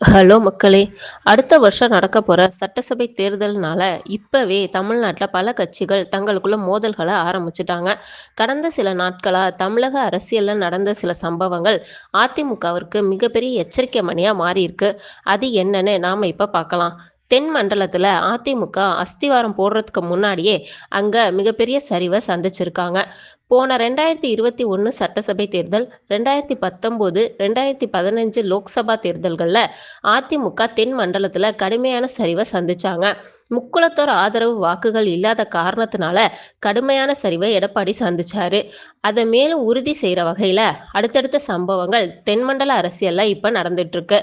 Hello மக்களே அடுத்த வருஷம் நடக்க போகிற சட்டசபை தேர்தல்னால இப்போவே தமிழ்நாட்டில் பல கட்சிகள் தங்களுக்குள்ள மோதல்களை ஆரம்பிச்சிட்டாங்க. கடந்த சில நாட்களாக தமிழக அரசியலில் நடந்த சில சம்பவங்கள் அதிமுகவிற்கு மிகப்பெரிய எச்சரிக்கை மணியாக மாறியிருக்கு. அது என்னன்னு நாம் இப்போ பார்க்கலாம். தென் மண்டலத்தில் அதிமுக அஸ்திவாரம் போடுறதுக்கு முன்னாடியே அங்கே மிகப்பெரிய சரிவை சந்திச்சிருக்காங்க. போன ரெண்டாயிரத்தி இருபத்தி ஒன்று சட்டசபை தேர்தல் ரெண்டாயிரத்தி பத்தொம்போது ரெண்டாயிரத்தி பதினஞ்சு லோக்சபா தேர்தல்களில் அதிமுக தென் மண்டலத்தில் கடுமையான சரிவை சந்திச்சாங்க. முக்குளத்தோர் ஆதரவு வாக்குகள் இல்லாத காரணத்தினால கடுமையான சரிவை எடப்பாடி சந்திச்சாரு. அதை மேலும் உறுதி செய்கிற வகையில் அடுத்தடுத்த சம்பவங்கள் தென்மண்டல அரசியலில் இப்போ நடந்துட்டுருக்கு.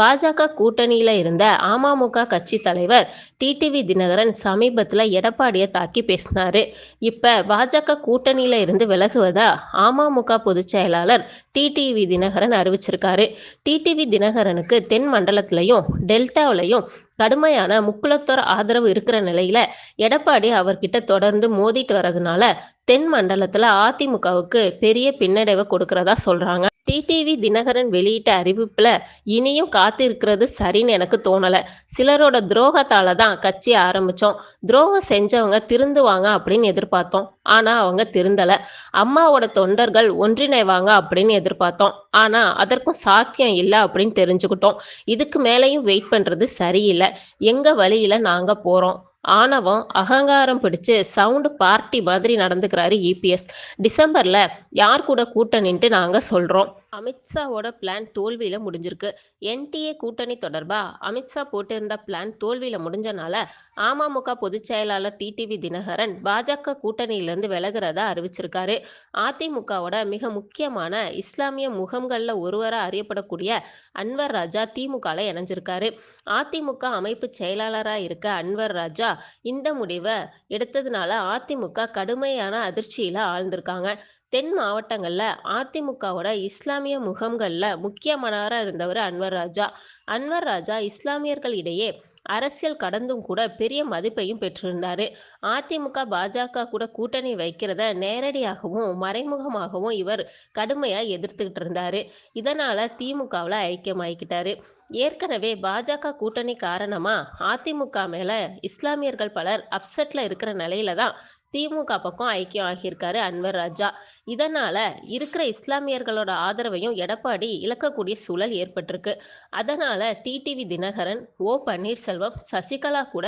பாஜக கூட்டணியில் இருந்த அமமுக கட்சி தலைவர் டிடிவி தினகரன் சமீபத்தில் எடப்பாடியை தாக்கி பேசினாரு. இப்போ பாஜக கூட்டணியில் இருந்து விலகுவதா அமமுக பொதுச் செயலாளர் டிடிவி தினகரன் அறிவிச்சிருக்காரு. டிடிவி தினகரனுக்கு தென் மண்டலத்திலையும் டெல்டாவிலையும் கடுமையான முக்குளத்தோர் ஆதரவு இருக்கிற நிலையில எடப்பாடி அவர்கிட்ட தொடர்ந்து மோதிட்டு வர்றதுனால தென் மண்டலத்துல அதிமுகவுக்கு பெரிய பின்னடைவை கொடுக்கறதா சொல்றாங்க. டிடிவி தினகரன் வெளியிட்ட அறிவிப்பில் இனியும் காத்திருக்கிறது சரின்னு எனக்கு தோணலை. சிலரோட துரோகத்தால தான் கட்சி ஆரம்பித்தோம் துரோகம் செஞ்சவங்க திருந்துவாங்க அப்படின்னு எதிர்பார்த்தோம். ஆனால் அவங்க திருந்தலை. அம்மாவோட தொண்டர்கள் ஒன்றிணைவாங்க அப்படின்னு எதிர்பார்த்தோம். ஆனால் அதற்கும் சாத்தியம் இல்லை அப்படின்னு தெரிஞ்சுக்கிட்டோம். இதுக்கு மேலேயும் வெயிட் பண்ணுறது சரியில்லை. எங்கள் வழியில் நாங்கள் போகிறோம் ஆணவம் அகங்காரம் பிடிச்சு சவுண்டு பார்ட்டி மாதிரி நடந்துக்கிறாரு இபிஎஸ் டிசம்பரில் யார் கூட கூட்டணின்ட்டு நாங்கள் சொல்கிறோம் அமித்ஷாவோட பிளான் தோல்வியில் முடிஞ்சிருக்கு. என்டிஏ கூட்டணி தொடர்பாக அமித்ஷா போட்டிருந்த பிளான் தோல்வியில் முடிஞ்சனால அமமுக பொதுச் செயலாளர் டிடிவி தினகரன் பாஜக கூட்டணியிலேருந்து விலகிறதா அறிவிச்சிருக்காரு. அதிமுகவோட மிக முக்கியமான இஸ்லாமிய முகங்களில் ஒருவராக அறியப்படக்கூடிய அன்வர் ராஜா திமுகவில் இணைஞ்சிருக்காரு. அதிமுக அமைப்பு செயலாளராக இருக்க அன்வர் ராஜா இந்த முடிவை எடுத்ததுனால அதிமுக கடுமையான அதிர்ச்சியில் ஆழ்ந்திருக்காங்க. தென் மாவட்டங்களில் அதிமுகவோட இஸ்லாமிய முகங்களில் முக்கியமானவராக இருந்தவர் அன்வர் ராஜா. அன்வர் ராஜா இஸ்லாமியர்கள் இடையே அரசியல் கடந்தும் கூட பெரிய மதிப்பையும் பெற்றிருந்தார். அதிமுக பாஜக கூட கூட்டணி வைக்கிறத நேரடியாகவும் மறைமுகமாகவும் இவர் கடுமையாக எதிர்த்துக்கிட்டு இருந்தார். இதனால் திமுகவில் ஐக்கியமாகிக்கிட்டாரு ஏற்கனவே பாஜக கூட்டணி காரணமாக அதிமுக மேலே இஸ்லாமியர்கள் பலர் அப்செட்டில் இருக்கிற நிலையில தான் திமுக பக்கம் ஐக்கியம் ஆகியிருக்காரு அன்வர் ராஜா. இதனால் இருக்கிற இஸ்லாமியர்களோட ஆதரவையும் எடப்பாடி இழக்கக்கூடிய சூழல் ஏற்பட்டிருக்கு. அதனால் டிடிவி தினகரன் ஓ பன்னீர்செல்வம் சசிகலா கூட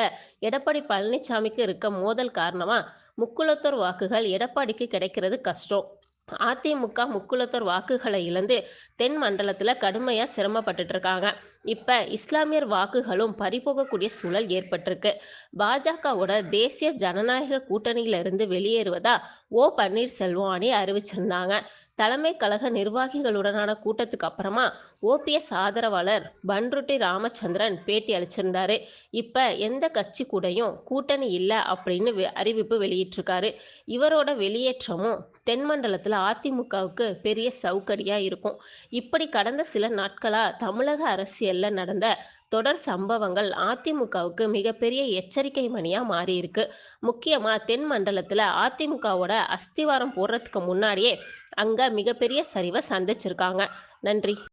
எடப்பாடி பழனிசாமிக்கு இருக்க மோதல் காரணமாக முக்குளத்தூர் வாக்குகள் எடப்பாடிக்கு கிடைக்கிறது கஷ்டம். அதிமுக முக்குலத்தோர் வாக்குகளை இழந்து தென் மண்டலத்தில் கடுமையாக சிரமப்பட்டுட்டு இருக்காங்க. இப்போ இஸ்லாமியர் வாக்குகளும் பறிபோகக்கூடிய சூழல் ஏற்பட்டிருக்கு. பாஜகவோட தேசிய ஜனநாயக கூட்டணியிலிருந்து வெளியேறுவதா ஓ பன்னீர்செல்வம் அணி அறிவிச்சிருந்தாங்க. தலைமை கழக நிர்வாகிகளுடனான கூட்டத்துக்கு அப்புறமா ஓபிஎஸ் ஆதரவாளர் பன்ருட்டி ராமச்சந்திரன் பேட்டி அளிச்சிருந்தாரு. இப்போ எந்த கட்சி கூடயும் கூட்டணி இல்லை அப்படின்னு அறிவிப்பு வெளியிட்டிருக்காரு. இவரோட வெளியேற்றமும் தென்மண்டலத்தில் அதிமுகவுக்கு பெரிய சவுக்கடியாக இருக்கும். இப்படி கடந்த சில நாட்களாக தமிழக அரசியல் அரசியலில் நடந்த தொடர் சம்பவங்கள் அதிமுகவுக்கு மிகப்பெரிய எச்சரிக்கை மணியாக மாறியிருக்கு. முக்கியமாக தென் மண்டலத்தில் அதிமுகவோட அஸ்திவாரம் போடுறதுக்கு முன்னாடியே அங்கே மிகப்பெரிய சரிவை சந்திச்சிருக்காங்க. நன்றி.